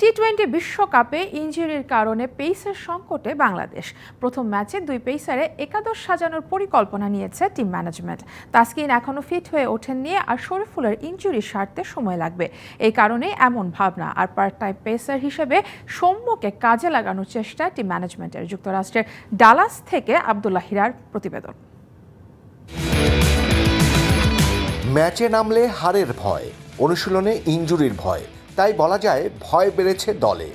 T twenty বিশ্বকাপে ইঞ্জুরির কারণে পেইসের সংকটে বাংলাদেশ। প্রথম ম্যাচে দুই পেইসারে একাদশ সাজানোর পরিকল্পনা নিয়েছে টিম ম্যানেজমেন্ট তাসকিন এখনও ফিট হয়ে ওঠেননি আর শরীফুলের ইঞ্জুরি সারতে সময় লাগবে। এই কারণে এমন ভাবনা। আর পার্ট টাইম পেসার হিসেবে সৌম্যকে কাজে লাগানোর চেষ্টা টিম ম্যানেজমেন্টের যুক্তরাষ্ট্রের ডালাস থেকে আবদুল্লাহ হিরার প্রতিবেদন। ম্যাচে নামলে হারের ভয়, অনুশীলনে ইঞ্জুরির ভয়। তাই বলা যায় ভয় বেড়েছে দলে।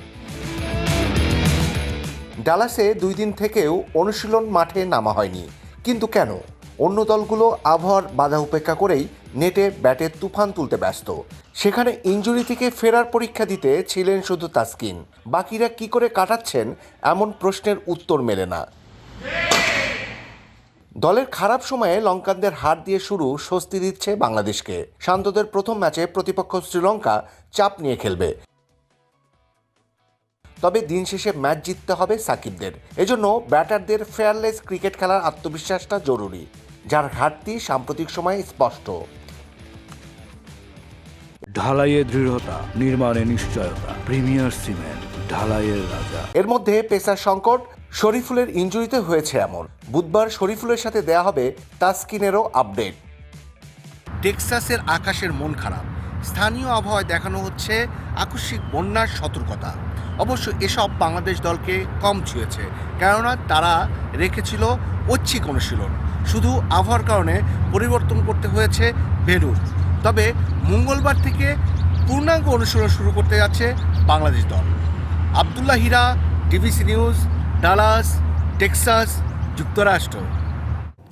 ডালাসে দুই দিন থেকেও অনুশীলন মাঠে নামা হয়নি। কিন্তু কেন? অন্য দলগুলো আবহাওয়ার বাধা উপেক্ষা করেই নেটে ব্যাটের তুফান তুলতে ব্যস্ত। সেখানে ইঞ্জুরি থেকে ফেরার পরীক্ষা দিতে ছিলেন শুধু তাসকিন। বাকিরা কি করে কাটাচ্ছেন এমন প্রশ্নের উত্তর মেলে না। দলের খারাপ সময়ে লঙ্কানদের হার দিয়ে শুরু স্বস্তি দিচ্ছে বাংলাদেশকে। শান্তদের প্রথম ম্যাচে প্রতিপক্ষ শ্রীলঙ্কা চাপ নিয়ে খেলবে। তবে দিন শেষে ম্যাচ জিততে হবে সাকিবদের। এজন্য ব্যাটারদের ফেয়ারলেস ক্রিকেট খেলার আত্মবিশ্বাসটা জরুরি যার ঘাটতি সাম্প্রতিক সময়ে স্পষ্ট। ঢালাইয়ে দৃঢ়তা নির্মাণে নিশ্চয়তা প্রিমিয়ার সিমেন্ট ঢালাইয়ের রাজা। এর মধ্যে পেসার সংকট শরীফুলের ইঞ্জুরিতে হয়েছে এমন। বুধবার শরীফুলের সাথে দেয়া হবে তাসকিনেরও আপডেট। টেক্সাসের আকাশের মন খারাপ। স্থানীয় আবহাওয়ায় দেখানো হচ্ছে আকস্মিক বন্যার সতর্কতা। অবশ্য এসব বাংলাদেশ দলকে কম ছুঁয়েছে, কেননা তারা রেখেছিল ঐচ্ছিক অনুশীলন। শুধু আবহাওয়ার কারণে পরিবর্তন করতে হয়েছে ভেন্যু তবে মঙ্গলবার থেকে পূর্ণাঙ্গ অনুশীলন শুরু করতে যাচ্ছে বাংলাদেশ দল। Abdullah Hira, DBC news Dallas Texas যুক্তরাষ্ট্র।